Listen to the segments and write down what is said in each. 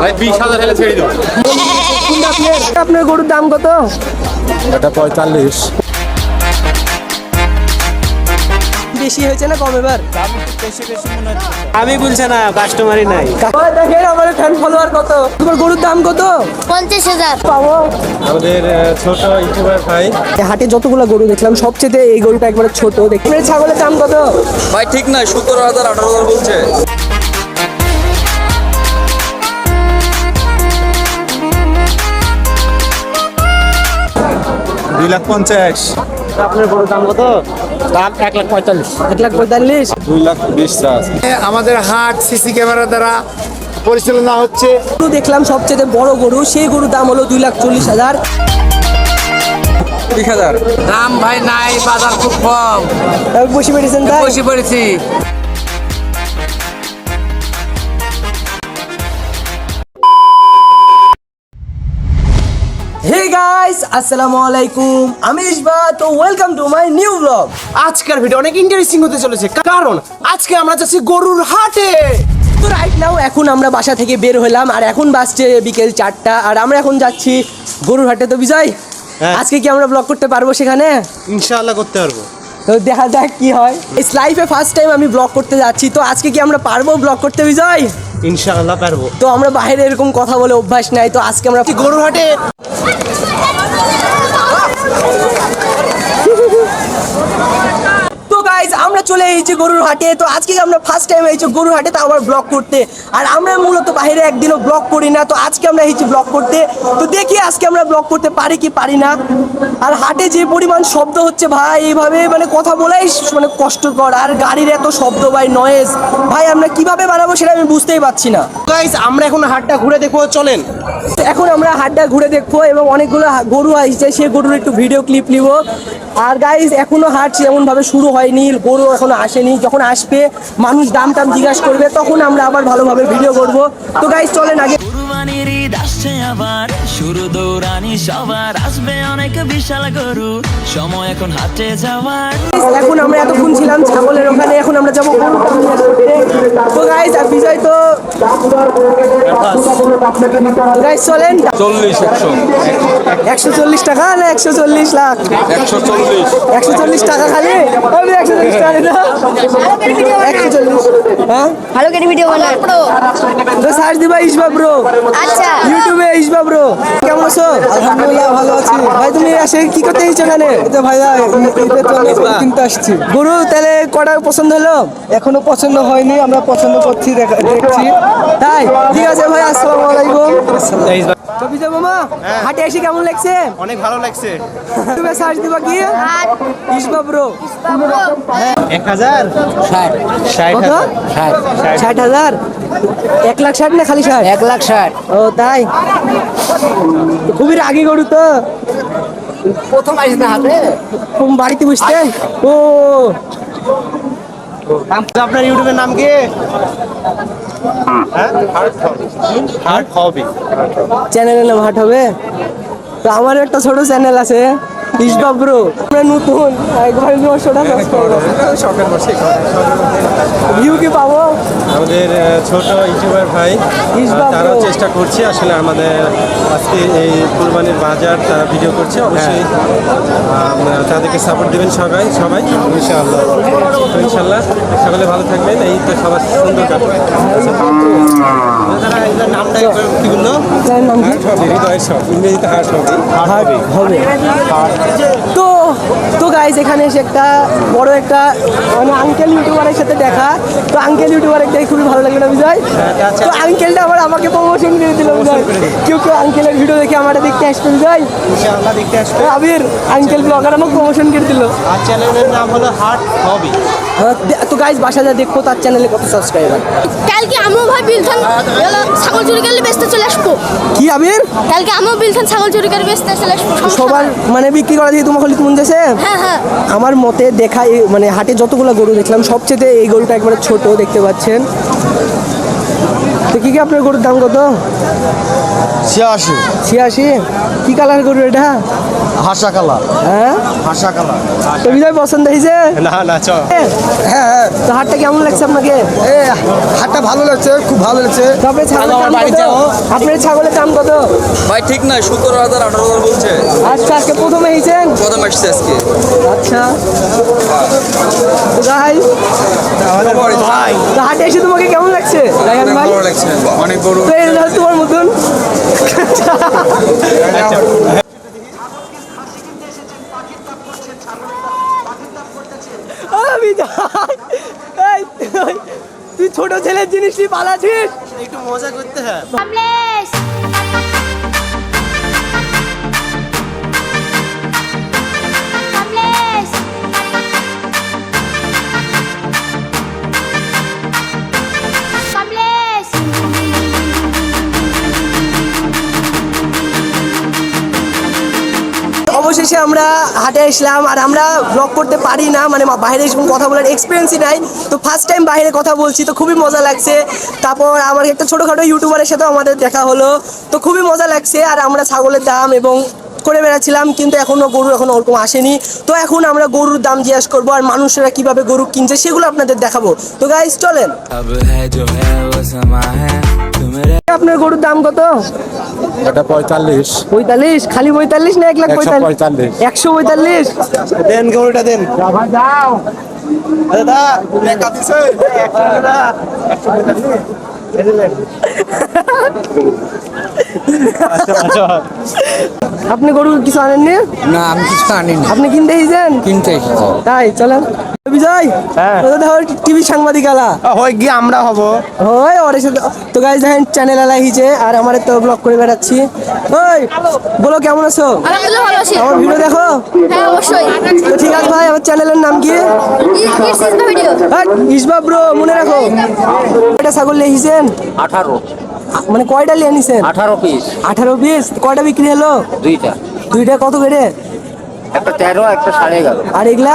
ভাই বিশ হাজার হলে ছেড়ে দেবো আপনার আপনার গরুর দাম কত? এটা পঁয়তাল্লিশ। বেশি হয়েছে না কম এবার? আমি বলছে না কাস্টমারই নাই। দেখেন আমার ফ্যান ফলোয়ার কত? তোমার গরুর দাম কত? পঞ্চাশ হাজার। পাবো। আমাদের ছোট ইউটিউবার ভাই। হাটে যতগুলো গরু দেখলাম সবচেয়ে এই গরুটা একবারে ছোট। দেখি ছাগলের দাম কত? ভাই ঠিক নয় সতেরো হাজার আঠারো হাজার বলছে। দুই লাখ পঞ্চাশ। আপনার গরুর দাম কত? দাম এক লাখ পঁয়তাল্লিশ। এক লাখ পঁয়তাল্লিশ? দুই লাখ বিশ আমাদের হাট সিসি ক্যামেরা দ্বারা পরিচালনা হচ্ছে। গরু দেখলাম সবচেয়ে বড় গরু সেই গরুর দাম হলো দুই লাখ চল্লিশ হাজার। দাম ভাই নাই বাজার খুব কম। বসে পেরেছেন তাই বসে পড়েছি। আসসালামু আলাইকুম আমি ইসবা তো welcome to my new blog আজকের ভিডিও অনেক ইন্টারেস্টিং হতে চলেছে কারণ আজকে আমরা যাচ্ছি গরুর হাটে। তো রাইট নাও এখন আমরা বাসা থেকে বের হলাম আর এখন বাসছে বিকেল চারটা আর আমরা এখন যাচ্ছি গরুর হাটে। তো বিজয় আজকে কি আমরা ব্লগ করতে পারব সেখানে? ইনশাআল্লাহ করতে পারব। তো দেখা যাক কি হয়। ইস লাইফে ফার্স্ট টাইম আমি ব্লগ করতে যাচ্ছি তো আজকে কি আমরা পারব ব্লগ করতে বিজয়? ইনশাআল্লাহ পারব। তো আমরা বাইরে এরকম কথা বলে অভ্যাস নাই তো আজকে আমরা গরুর হাটে 감사합니다. গাইজ আমরা চলে এসেছি গরুর হাটে। তো আজকে আমরা ফার্স্ট টাইম এসেছি গরুর হাটে, তো আবার ব্লগ করতে। আর আমরা মূলত বাইরে একদিনও ব্লগ করি না, তো আজকে আমরা এসেছি ব্লগ করতে। তো দেখি আজকে আমরা ব্লগ করতে পারি কি পারি না। আর হাটে যে পরিমাণ শব্দ হচ্ছে ভাই, এইভাবে মানে কথা বলাই মানে কষ্টকর। আর গাড়ির এত শব্দ ভাই নয়েজ ভাই, আমরা কীভাবে বানাবো সেটা আমি বুঝতেই পারছি না। গাইস আমরা এখন হাটটা ঘুরে দেখব, চলেন। এখন আমরা হাটটা ঘুরে দেখব এবং অনেকগুলো গরু আসছে সেই গরুর একটু ভিডিও ক্লিপ নিব। আর গাইজ এখনও হাট ভাবে শুরু হয়নি, গরু এখনও আসেনি। যখন আসবে, মানুষ দাম টাম জিজ্ঞাসা করবে, তখন আমরা আবার ভালোভাবে ভিডিও করব। তো গাইজ চলেন আগে কুরবানির ঈদ আসছে আবার। শুরু দৌড়ানি সবার আসবে অনেক বিশাল গরু। সময় এখন হাটে যাওয়ার। এখন আমরা এতক্ষণ ছিলাম ছাগলের ওখানে এখন আমরা যাব তো গাইজ আর বিজয় তো গাইজ চলেন। চল্লিশ একশো। একশো চল্লিশ টাকা না একশো চল্লিশ লাখ? একশো চল্লিশ। একশো চল্লিশ টাকা খালি? আমি একশো চল্লিশ টাকা না একশো চল্লিশ। হ্যাঁ? ভালো করে ভিডিও বানাও। তো সার্চ দিবা ইসবা ব্রো আচ্ছা। ইউটিউবে ইসবা ব্রো কেমন আছো? আলহামদুলিল্লাহ ভালো আছি। ভাই তুমি আসে কি করতে এসেছ এখানে? তো ভাইয়া কিনতে আসছি। গরু তাহলে কটা পছন্দ হলো? এখনও পছন্দ হয়নি আমরা পছন্দ করছি দেখছি। তাই ঠিক আছে ভাই আসসালামু আলাইকুম। তো বিজয় মামা হাটে এসে কেমন লাগছে? অনেক ভালো লাগছে। তুমি সার্চ দিবা কি? ইসবা ব্রো এক হাজার? ষাট। ষাট কত? ষাট। হাজার? এক লাখ ষাট না খালি ষাট? এক লাখ ষাট। ও তাই? খুবই রাগি গরু তো। প্রথম আসিস না হাতে বাড়িতে বুঝতে ও। আপনার ইউটিউবের নাম কি? হার্ট হবি। চ্যানেলের নাম হাট হবে? তো আমার একটা ছোট চ্যানেল আছে। ইসবাব ব্রো আমরা নতুন। একবার নশোটা ভিউ কি পাবো? আমাদের ছোট ইউটিউবার ভাই তারাও চেষ্টা করছে। আসলে আমাদের আজকে এই কুরবানির বাজার তারা ভিডিও করছে। অবশ্যই তাদেরকে সাপোর্ট দেবেন সবাই সবাই। ইনশাআল্লাহ। ইনশাআল্লাহ সকলে ভালো থাকবেন। এই তো সবার সুন্দর কাটবে নামটা কি বলল? কি? হার্ট হবে হৃদয়ের সব। ইংরেজিতে হার্ট হবে। হাট হবে। তো তো গাইজ এখানে এসে একটা বড় একটা মানে আঙ্কেল ইউটিউবারের সাথে দেখা। তো আঙ্কেল ইউটিউবার দেখে খুবই ভালো লাগল না বিজয়? তো আঙ্কেলটা আবার আমাকে প্রমোশন করে দিল বিজয়। কেউ কেউ আঙ্কেলের ভিডিও দেখে আমার দেখতে আসতো বিজয়? দেখতে আসবে। আবির আঙ্কেল ব্লগার আমাকে প্রমোশন করে দিল। আর চ্যানেলের নাম হলো হার্ট হবি তো গাইজ বাসা যা দেখো তার চ্যানেলে কত সাবস্ক্রাইবার কালকে আমিও ভাই বিলথান ছাগল চুরি করলে বেচতে চলে আসব। কি আবির? কালকে আমিও বিলথান ছাগল চুরি করে বেচতে চলে আসব সবার মানে বিক্রি করা দিয়ে তোমার খালি হ্যাঁ হ্যাঁ। আমার মতে দেখা মানে হাটে যতগুলো গরু দেখলাম সবচেয়ে এই গরুটা একবারে ছোট দেখতে পাচ্ছেন। তো কি কি আপনার গরুর দাম কত? ছিয়াশি। ছিয়াশি? কি কালার গরু এটা? হাসা কালার। হ্যাঁ? হাসা কালার। তো বিজয় পছন্দ হয়েছে? না না চ হ্যাঁ হ্যাঁ তো হাটটা কেমন লাগছে আপনাকে? এ হাটটা ভালো লাগছে খুব ভালো লাগছে। তবে ছাগলের দাম কত? আপনার ছাগলের দাম কত? ভাই ঠিক নয় সতেরো হাজার আঠারো হাজার বলছে। আচ্ছা আজকে প্রথমে হয়েছেন কদম আসছে আজকে। আচ্ছা। গাই ভাই তো হাটে এসে তোমাকে কেমন লাগছে? রায়হান ভাই? অনেক বড় তোমার মতন। আমি তুই- তুই ছোট ছেলের জিনিস তুই পালাছিস? একটু মজা করতে কামলেশ শেষে আমরা হাটে আসলাম আর আমরা ব্লগ করতে পারি না মানে বাইরে কথা বলার এক্সপিরিয়েন্সই নাই। তো ফার্স্ট টাইম বাইরে কথা বলছি তো খুবই মজা লাগছে। তারপর আমার একটা ছোটোখাটো ইউটিউবারের সাথেও আমাদের দেখা হলো। তো খুবই মজা লাগছে আর আমরা ছাগলের দাম এবং করে বেড়াচ্ছিলাম কিন্তু এখনও গরু এখনও ওরকম আসেনি। তো এখন আমরা গরুর দাম জিজ্ঞেস করব আর মানুষেরা কীভাবে গরু কিনছে সেগুলো আপনাদের দেখাবো। তো গাইজ চলেন। আপনার গরুর দাম কত? এটা পঁয়তাল্লিশ। পঁয়তাল্লিশ খালি পঁয়তাল্লিশ না এক লাখ একশো পঁয়তাল্লিশ? পঁয়তাল্লিশ। একশো পঁয়তাল্লিশ? দেন গরুটা দেন। আপনি গরু কিছু আনেননি? না আমি কিছু আনিনি। আপনি কিনতে এসেছেন? কিনতে এসেছি। তাই চলেন। বিজয় হ্যাঁ। টিভি সাংবাদিক আলা। হয় গিয়ে আমরা হব। ওই ওর সাথে তো গাইজ দেখেন চ্যানেল আলা হিজে আর আমার তো ব্লগ করে বেড়াচ্ছি। ওই বলো কেমন আছো? আলহামদুলিল্লাহ ভালো আছি। আমার ভিডিও দেখো? হ্যাঁ অবশ্যই। তো ঠিক আছে ভাই আমার চ্যানেলের নাম কি? It's is video Isba bro মনে রাখো। কয়টা ছাগল আঠারো। মানে কয়টা লিয়ে নিছেন? আঠারো পিস আঠারো পিস কয়টা বিক্রি হলো? দুইটা। দুইটা কত করে? একটা তেরো একটা সাড়ে এগারো। আর এগুলা?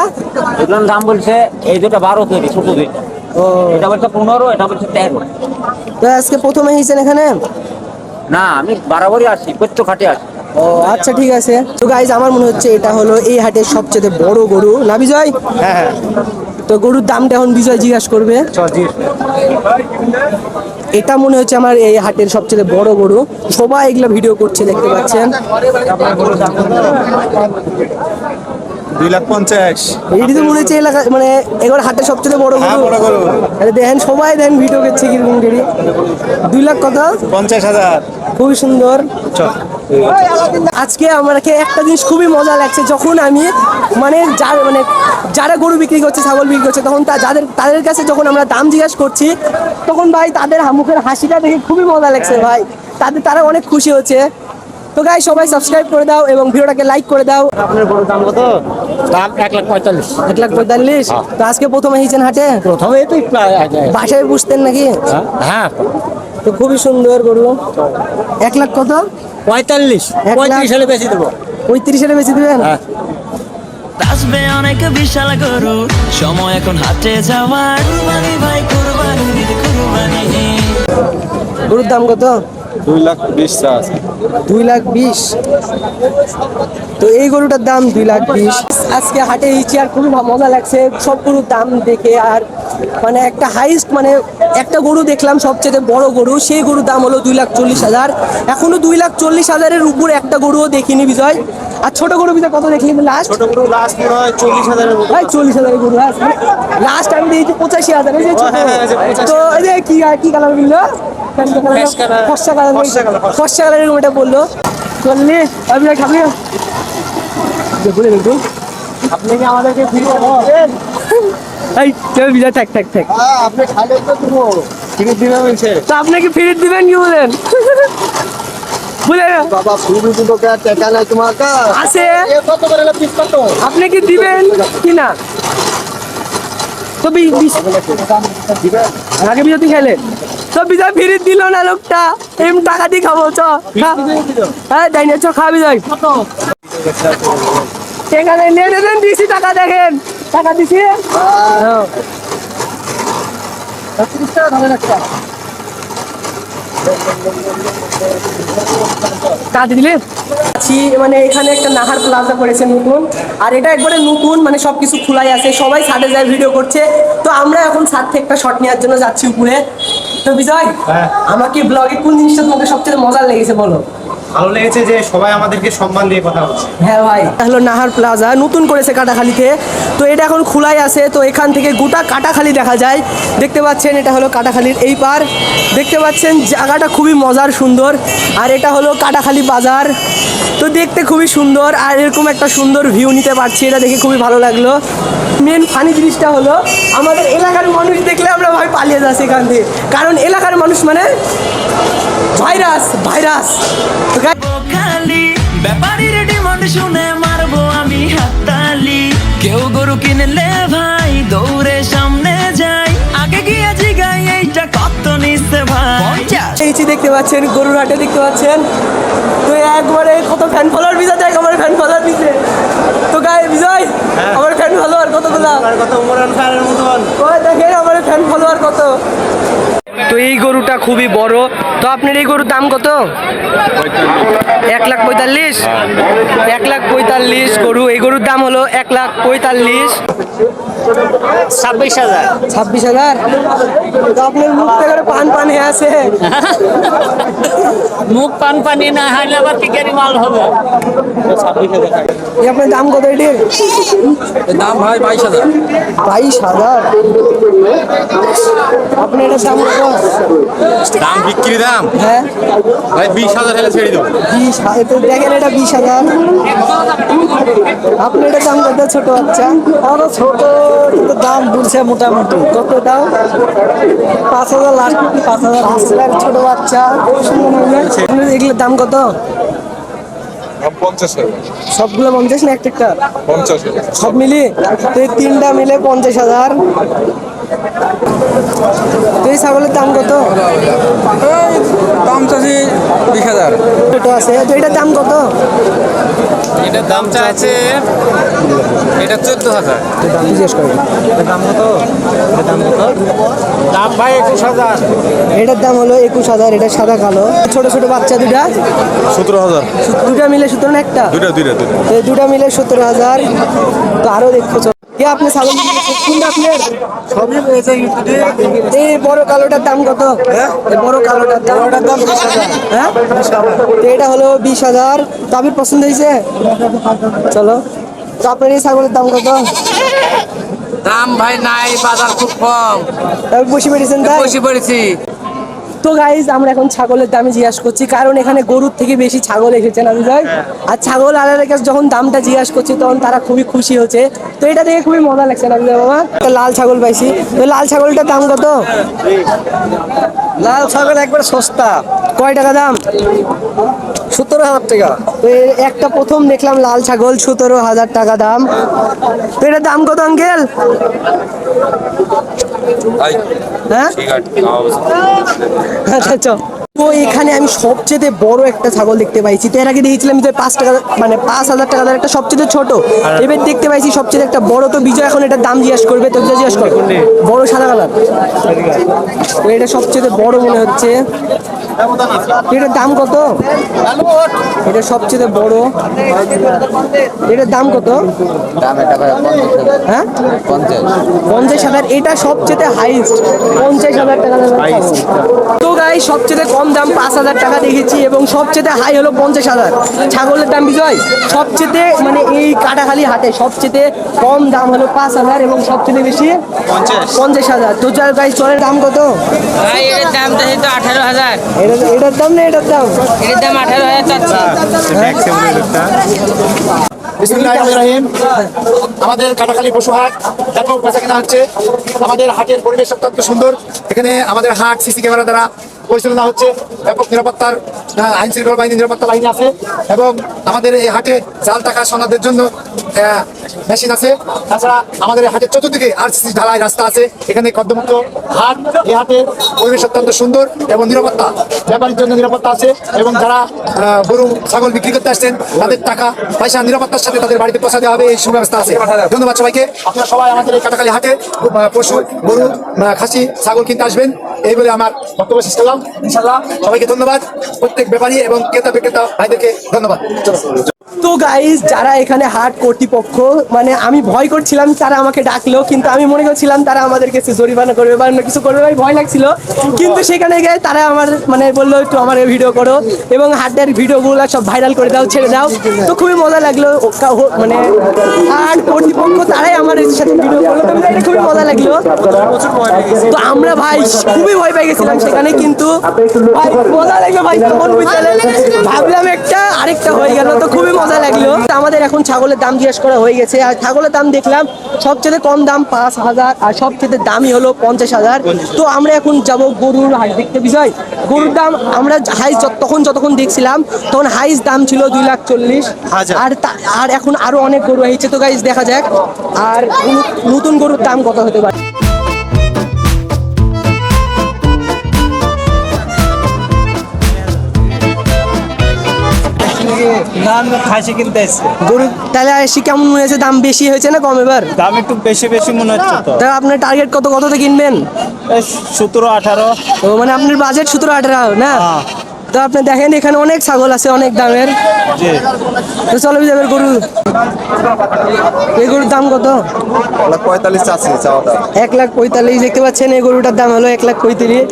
এগুলোর দাম বলছে এই দুটো বারো তৈরি ছোট দুইটা। ও। এটা বলছে পনেরো এটা বলছে তেরো। তো আজকে প্রথমে হিসেন এখানে? না আমি বারাবরই আসি প্রত্যেক হাটে আসি। ও আচ্ছা ঠিক আছে। তো গাইজ আমার মনে হচ্ছে এটা হলো এই হাটের সবচেয়ে বড় গরু। না বিজয়? হ্যাঁ হ্যাঁ। তো গরুর দামটা এখন বিজয় জিজ্ঞাসা করবে। এটা মনে হচ্ছে আমার এই হাটের সবচেয়ে বড় গরু। সবাই এগুলো ভিডিও করছে দেখতে পাচ্ছেন। দুই লাখ পঞ্চাশ। তো মনে হচ্ছে এলাকা মানে এবার হাটের সবচেয়ে বড় হ্যাঁ, বড় গরু। আরে দেখেন সবাই দেখেন ভিডিও করছে কীরকম গেড়ি দুই লাখ কত? পঞ্চাশ হাজার। খুবই সুন্দর। আজকে আমাকে একটা জিনিস খুবই মজা লাগছে যখন আমি মানে যার মানে যারা গরু বিক্রি করছে ছাগল বিক্রি করছে তখন যাদের তাদের কাছে যখন আমরা দাম জিজ্ঞাসা করছি তখন ভাই তাদের মুখের হাসিটা দেখে খুবই মজা লাগছে ভাই। তাদের তারা অনেক খুশি হচ্ছে। তো গাই সবাই সাবস্ক্রাইব করে দাও এবং ভিডিওটাকে লাইক করে দাও। আপনার বড় দাম কত? দাম এক লাখ পঁয়তাল্লিশ। এক লাখ পঁয়তাল্লিশ? তো আজকে প্রথমে হিচেন হাটে? প্রথমে তো বাসায় বুঝতেন নাকি? হ্যাঁ। তো খুবই সুন্দর গরু। এক লাখ কত? পঁয়তাল্লিশ? পঁয়ত্রিশ হলে বেশি দেবো। পঁয়ত্রিশ হাজার বেশি দেবেন আসবে অনেক বিশাল গরু সময় এখন হাটে যাওয়ার। কুরবানি ভাই কুরবানি কুরবানি গরুর দাম কত? দুই লাখ বিশ আছে দুই লাখ বিশ। তো এই গরুটার দাম দুই লাখ বিশ। আজকে হাটে এইছি আর খুবই মজা লাগছে সব গরুর দাম দেখে আর মানে একটা হাইস্ট মানে একটা গরু দেখলাম সবচেয়ে বড় গরু সেই গরুর দাম হলো দুই লাখ চল্লিশ হাজার। এখনও দুই লাখ চল্লিশ হাজারের উপর একটা গরুও দেখিনি বিজয়। আর ছোট গরু বিজয় কত দেখিনি লাস্ট ছোট গরু লাস্ট মনে হয় চল্লিশ হাজারের ভাই চল্লিশ হাজারের গরু লাস্ট আমি দিয়েছি পঁচাশি হাজার। হ্যাঁ, হ্যাঁ, এই যে 85 তো এই যে কি কি কালার বলল। ফর্সা কালার ফর্সা কালারের বলল। চল্লিশ আমি খাবি? দেখুন দেখুন আপনি কি আমাদেরকে ফ্রি এই চল থাক থাক থাক। আপনি খালে তো তুমি। কিনে দিবে বলছে তো আপনি কি দিবেন কি বলেন? বলে বাবা ফুল দুটো টাকা নাই তোমার কাছে। আছে। কত করে পিস কত আপনি কি দিবেন? কি না? তো বিশ আগে খেলে তো বিজয় দিল না লোকটা। এম টাকা দিয়ে খাব চ। হ্যাঁ না চ খা বিজয় এখানে নিয়ে নেবেন দিছি টাকা দেখেন। টাকা দিছি। হ্যাঁ। কাটে দিলে? আছি মানে এখানে একটা নাহার প্লাজা করেছে নতুন আর এটা একবারে নতুন মানে সবকিছু খোলাই আছে। সবাই ছাদে যায় ভিডিও করছে। তো আমরা এখন ছাদ থেকে একটা শট নেওয়ার জন্য যাচ্ছি উপরে। তো বিজয় আমাকে ব্লগে কোন জিনিসটা তোমাকে সবচেয়ে মজার লেগেছে বলো? ভালো লেগেছে যে সবাই আমাদেরকে সম্মান দিয়ে কথা বলছে। হ্যাঁ ভাই। হলো নাহার প্লাজা নতুন করেছে কাটাখালিতে তো এটা এখন খোলাই আছে, তো এখান থেকে গোটা কাটাখালি দেখা যায়। দেখতে পাচ্ছেন, এটা হলো কাটাখালির এই পার। দেখতে পাচ্ছেন, জায়গাটা খুবই মজার সুন্দর। আর এটা হলো কাটাখালি বাজার। তো দেখতে খুবই সুন্দর, আর এরকম একটা সুন্দর ভিউ নিতে পারছি, এটা দেখে খুবই ভালো লাগল। মেন ফানি জিনিসটা হলো, আমাদের এলাকার মানুষ দেখলে আমরা ভাই পালিয়ে যাচ্ছি এখান থেকে। কারণ এলাকার মানুষ মানে ভাইরাস ভাইরাস। খালি ব্যাপারীর ডিমান্ড শুনে মারবো আমি হাততালি। কেউ গরু কিনলে ভাই দৌড়ে দেখতে পাচ্ছেন গরুর হাটে দেখতে পাচ্ছেন। তো একবারে কত ফ্যান ফলোয়ার বিজয় দেখ আমার ফ্যান ফলোয়ার দিছে তো গায়ে বিজয় আমার ফ্যান ফলোয়ার কতগুলা কত উমরান খানের মতন। ওই দেখেন আমার ফ্যান ফলোয়ার কত। তো এই গরুটা খুবই বড়। তো আপনার এই গরুর দাম কত? এক লাখ পঁয়তাল্লিশ। এক লাখ পঁয়তাল্লিশ গরু। এই গরুর দাম হলো এক লাখ পঁয়তাল্লিশ। ছাব্বিশ হাজার। ছাব্বিশ হাজার? তো আপনার মুখ থেকে পান পান হয়ে আছে। মুখ পান পানি না হাইলে আবার পিকারি মাল হবে? আপনার দাম কত এটির? দাম ভাই বাইশ হাজার। বাইশ হাজার? আপনি এটার দাম কত? দাম বিক্রি দাম? হ্যাঁ। ভাই বিশ হাজার হলে ছেড়ে দেবো। বিশ হাজার তো দেখেন এটা বিশ হাজার। আপনি এটা দাম কত? ছোট বাচ্চা? আরও ছোট। কিন্তু দাম বলছে মোটামুটি? কত দাম পাঁচ হাজার লাস্ট পাঁচ হাজার হাজার ছোট বাচ্চা। এগুলোর দাম কত? সবগুলো পঞ্চাশ না একটা একটা? পঞ্চাশ সব মিলিয়ে? তো তিনটা মিলে পঞ্চাশ হাজার। তো এই ছাগলের দাম কত? দাম চাষি বিশ হাজার। ছোট আছে। তো এটার দাম কত? এটার দাম চাচ্ছে এটা চোদ্দ হাজার। দাম জিজ্ঞেস করবেন দাম কত? এটার দাম কত? দাম ভাই একুশ হাজার। এটার দাম হলো একুশ হাজার এটা সাদা কালো। ছোট ছোট বাচ্চা দুটা? সতেরো হাজার। দুটা মিলে সতেরো না একটা? তো এই দুটা। মিলে সতেরো হাজার। তো আরও দেখো চলো। কে আপনি ছাগল কোনটা আপনার? সবই পেয়েছে এই বড় কালোটার দাম কত? এই বড় কালোটার দাম দাম বিশ হাজার। হ্যাঁ? এটা হলো বিশ হাজার। তো আপনার পছন্দ হয়েছে? চলো। তো আপনার এই ছাগলের দাম কত? দাম ভাই নাই বাজার খুব কম। বসে পেরেছেন তাই? বসে পড়েছি। তো গাইজ আমরা এখন ছাগলের দামে জিজ্ঞাসা করছি কারণ এখানে গরুর থেকে বেশি ছাগল এসেছে না বিজয়? আর ছাগল আলাদা কাছে যখন দামটা জিজ্ঞাসা করছি তখন তারা খুবই খুশি হচ্ছে। তো এটা দেখে খুবই মজা লাগছে না বাবা? একটা লাল ছাগল পাইছি। তো লাল ছাগলটার দাম কত? লাল ছাগল একবার সস্তা। কয় টাকা দাম? সত্তর হাজার টাকা। তো একটা প্রথম দেখলাম লাল ছাগল সতেরো হাজার টাকা দাম। তো এটার দাম কত আঙ্কেল? হ্যাঁ? আচ্ছা আচ্ছা তো এখানে আমি সবচেয়ে বড় একটা ছাগল দেখতে পাইছি। তো এর আগে দেখেছিলাম যে পাঁচ টাকা মানে পাঁচ হাজার টাকা একটা সবচেয়ে ছোট। এবার দেখতে পাইছি সবচেয়ে একটা বড়। তো বিজয় এখন এটা দাম জিজ্ঞাসা করবে। তো জিজ্ঞাসা করবে বড় সাদা কালার। এটা সবচেয়ে বড় মনে হচ্ছে। এটার দাম কত? এটা সবচেয়ে বড়। এটার দাম কত? দাম এটা ভাই হ্যাঁ? পঞ্চাশ। পঞ্চাশ হাজার। এটা সবচেয়ে হাইস্ট পঞ্চাশ হাজার টাকা। তো গাই সবচেয়ে কম দাম পাঁচ হাজার টাকা দেখেছি এবং সবচেয়ে হাই হলো পঞ্চাশ হাজার। ছাগলের দাম বিজয় সবচেয়ে মানে এই কাটাখালি হাটে সবচেয়ে কম দাম হলো পাঁচ হাজার এবং সবচেয়ে বেশি পঞ্চাশ। হাজার। তো গাই চলের দাম কত? ভাই এর দাম তো আঠারো হাজার। এটা এটার দাম না এটার দাম? এর দাম আঠারো হাজার চাচ্ছি আমাদের কাটাখালী পশু হাট ব্যাপক বেচা কেনা হচ্ছে আমাদের হাটের পরিবেশ অত্যন্ত সুন্দর। এখানে আমাদের হাট সিসি ক্যামেরা দ্বারা পরিচালনা হচ্ছে ব্যাপক নিরাপত্তার আইন শৃঙ্খলা বাহিনী নিরাপত্তা বাহিনী আছে এবং আমাদের এই হাটে জাল টাকা সনাদের জন্য মেশিন আছে। তাছাড়া আমাদের হাটের চতুর্দিকে আর আরসিসি ঢালাই রাস্তা আছে। এখানে কদ্মমুক্ত হাট, এই হাটের পরিবেশ অত্যন্ত সুন্দর এবং নিরাপত্তা, ব্যাপারীর জন্য নিরাপত্তা আছে এবং যারা গরু, ছাগল বিক্রি করতে আসছেন, তাদের টাকা, পয়সা নিরাপত্তার সাথে তাদের বাড়িতে পৌঁছা দেওয়া হবে, এই সুব্যবস্থা আছে। ধন্যবাদ সবাইকে। আপনারা সবাই আমাদের এই কাটাখালী হাটে পশু, গরু খাসি, ছাগল কিনতে আসবেন। এই বলে আমার বক্তব্য শেষ করলাম। ইনশাল্লাহ সবাইকে ধন্যবাদ। প্রত্যেক ব্যাপারী এবং ক্রেতা বিক্রেতা ভাইদেরকে ধন্যবাদ। তো গাইস যারা এখানে হাট কর্তৃপক্ষ মানে আমি ভয় করছিলাম, তারা আমাকে ডাকলো, কিন্তু আমি মনে করছিলাম তারা আমাদের কাছে জরিমানা করবে বা কিছু করবে ভাই, ভয় লাগছিল। কিন্তু সেখানে গিয়ে তারা আমার মানে বলল, একটু আমার ভিডিও করো এবং হাটের ভিডিওগুলো সব ভাইরাল করে দাও, ছেড়ে দাও। তো খুবই মজা লাগল মানে হাট কর্তৃপক্ষ তারাই আমার সাথে ভিডিও করল খুবই মজা লাগল। তো আমরা ভাই, খুবই ভয় পেয়ে গেছিলাম সেখানে, কিন্তু ভাই, মজা লাগল ভাই ভাবলাম একটা আরেকটা হয়ে গেল, তো খুবই মজা লাগল। আমাদের এখন ছাগলের দাম জিজ্ঞেস করা হয়ে গেছে। আর ছাগলের দাম দেখলাম সবচেয়ে কম দাম পাঁচ হাজার আর সবচেয়ে দামি হলো পঞ্চাশ হাজার। তো আমরা এখন যাব গরুর হাট দেখতে। বিষয় গরুর দাম আমরা হাইস তখন যতক্ষণ দেখছিলাম তখন হাইস দাম ছিল দুই লাখ চল্লিশ। আর আর এখন আরও অনেক গরু হয়েছে তো গাইজ দেখা যাক। আর নতুন গরুর দাম কত হতে পারে? দাম খাসি কিনতে এসছে। গরু তাহলে এসে কেমন মনে হয়েছে দাম বেশি হয়েছে না কম এবার? দাম একটু বেশি বেশি মনে হচ্ছে তো। তা আপনার টার্গেট কত কততে কিনবেন? সতেরো আঠারো। ও মানে আপনার বাজেট সতেরো আঠারো না? তো আপনি দেখেন এখানে অনেক ছাগল আছে অনেক দামের। তো চলো গরু। এই গরুর দাম কত? পঁয়তাল্লিশ চাওয়াটা এক লাখ পঁয়তাল্লিশ দেখতে পাচ্ছেন এই গরুটার দাম হলো এক লাখ পঁয়ত্রিশ।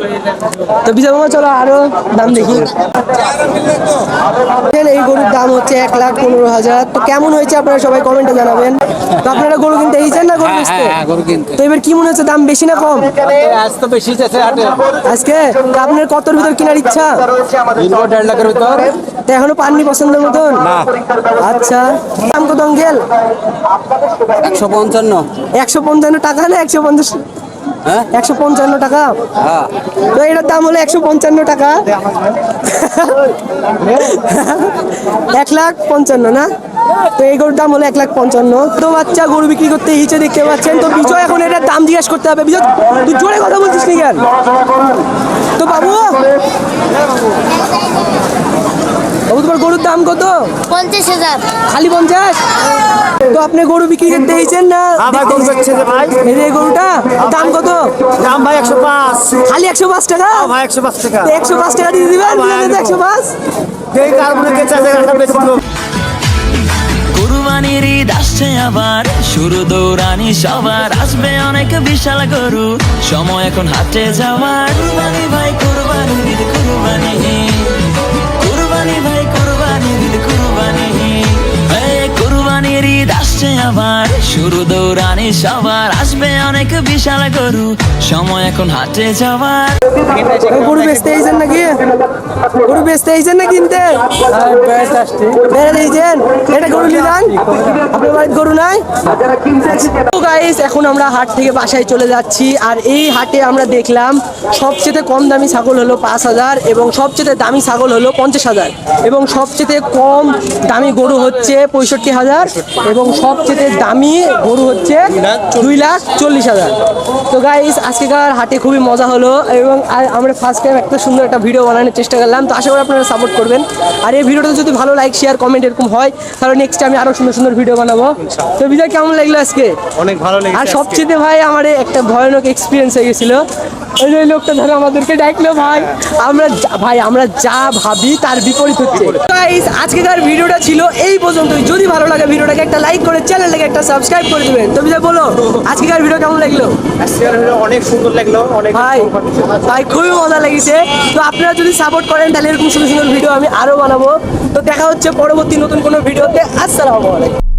তো বিজয় মামা চলো আরও দাম দেখি। এই গরুর দাম হচ্ছে এক লাখ পনেরো হাজার। তো কেমন হয়েছে আপনারা সবাই কমেন্টে জানাবেন। তো আপনারা গরু কিনতে এইছেন না গরু বেচতে? কিনতে। তো এবার কি মনে হচ্ছে দাম বেশি না কম? আজ তো বেশি যাচ্ছে হাটে আজকে? আপনার কতর ভিতর কেনার ইচ্ছা? কিনবো দেড় লাখের ভিতর? তো এখনও পাননি পছন্দের মতন? আচ্ছা। দাম কত অঙ্কেল একশো পঞ্চান্ন। একশো পঞ্চান্ন টাকা না একশো পঞ্চাশ হ্যাঁ? একশো পঞ্চান্ন টাকা। হ্যাঁ। তো এটার দাম হলো একশো পঞ্চান্ন টাকা। এক লাখ পঞ্চান্ন না? তো এই গরুর দাম হলো এক লাখ পঞ্চান্ন। তো বাচ্চা গরু বিক্রি করতে হিচে দেখতে পাচ্ছেন। তো বিজয় এখন এটার দাম জিজ্ঞেস করতে হবে। বিজয় তুই জোরে কথা বলছিস নি কেন? তো বাবু? বাবু তোমার গরুর দাম কত? পঞ্চাশ হাজার। খালি পঞ্চাশ? তো আপনি গরু বিক্রি করতে এইছেন না? এই গরুটা দাম কত? দাম ভাই একশো পাঁচ। খালি একশো পাঁচ টাকা? ভাই একশো পাঁচ টাকা। একশো পাঁচ টাকা দিয়ে দিবেন? একশো কেঁচা জায়গাটা বেশি দিল। কুরবানির ঈদ আসছে আবার, শুরু দৌড়ানি সবার, আসবে অনেক বিশাল গরু, সময় এখন হাটে যাওয়ার। কুরবানি ভাই, কুরবানি ঈদ, কুরবানি কুরবানি ভাই, কুরবানি ঈদ, কুরবানি কুরবানির ঈদ আসছে আবার শুরু দৌড়ানি সবার আসবে অনেক বিশাল গরু সময় এখন হাটে যাওয়ার। গরু বেচতে এইছেন নাকি? গরু বেচতে এইছেন না কিনতে বেড়াতে এইছেন এটা গরু নিলাম আপনার বাড়িতে গরু নাই? গাইস এখন আমরা হাট থেকে বাসায় চলে যাচ্ছি আর এই হাটে আমরা দেখলাম সবচেয়ে কম দামি ছাগল হলো পাঁচ হাজার এবং সবচেয়ে দামি ছাগল হলো পঞ্চাশ হাজার এবং সবচেয়ে কম দামি গরু হচ্ছে পঁয়ষট্টি হাজার এবং সবচেয়ে দামি গরু হচ্ছে দুই লাখ চল্লিশ হাজার। তো গাইস আজকেকার হাটে খুবই মজা হলো এবং আমরা ফার্স্ট টাইম একটা সুন্দর একটা ভিডিও বানানোর চেষ্টা করলাম। তো আশা করি আপনারা সাপোর্ট করবেন। আর এই ভিডিওটা যদি ভালো লাইক শেয়ার কমেন্ট এরকম হয় তাহলে নেক্সট আমি আরও সুন্দর সুন্দর ভিডিও বানাবো। তো বিজয় কেমন লাগল আজকে? অনেক ভালো লেগেছে আর সবচেয়ে ভাই আমার একটা ভয়ানক এক্সপিরিয়েন্স হয়ে গেছিল। ওই যে লোকটা ধরো আমাদেরকে ডাকলো ভাই আমরা ভাই আমরা যা ভাবি তার বিপরীত হচ্ছে। গাইস আজকেকার ভিডিওটা ছিল এই পর্যন্তই। যদি ভালো লাগে ভিডিওটাকে একটা লাইক করে চ্যানেলটাকে একটা সাবস্ক্রাইব করে দিবেন। তুমি যা বলো আজকেকার ভিডিও কেমন লাগল? আজকের ভিডিও অনেক সুন্দর লাগল অনেক ভাই ভাই খুবই মজা লাগিছে। তো আপনারা যদি সাপোর্ট করেন তাহলে এরকম সুন্দর সুন্দর ভিডিও আমি আরও বানাবো। তো দেখা হচ্ছে পরবর্তী নতুন কোনো ভিডিওতে আসসালামু আলাইকুম।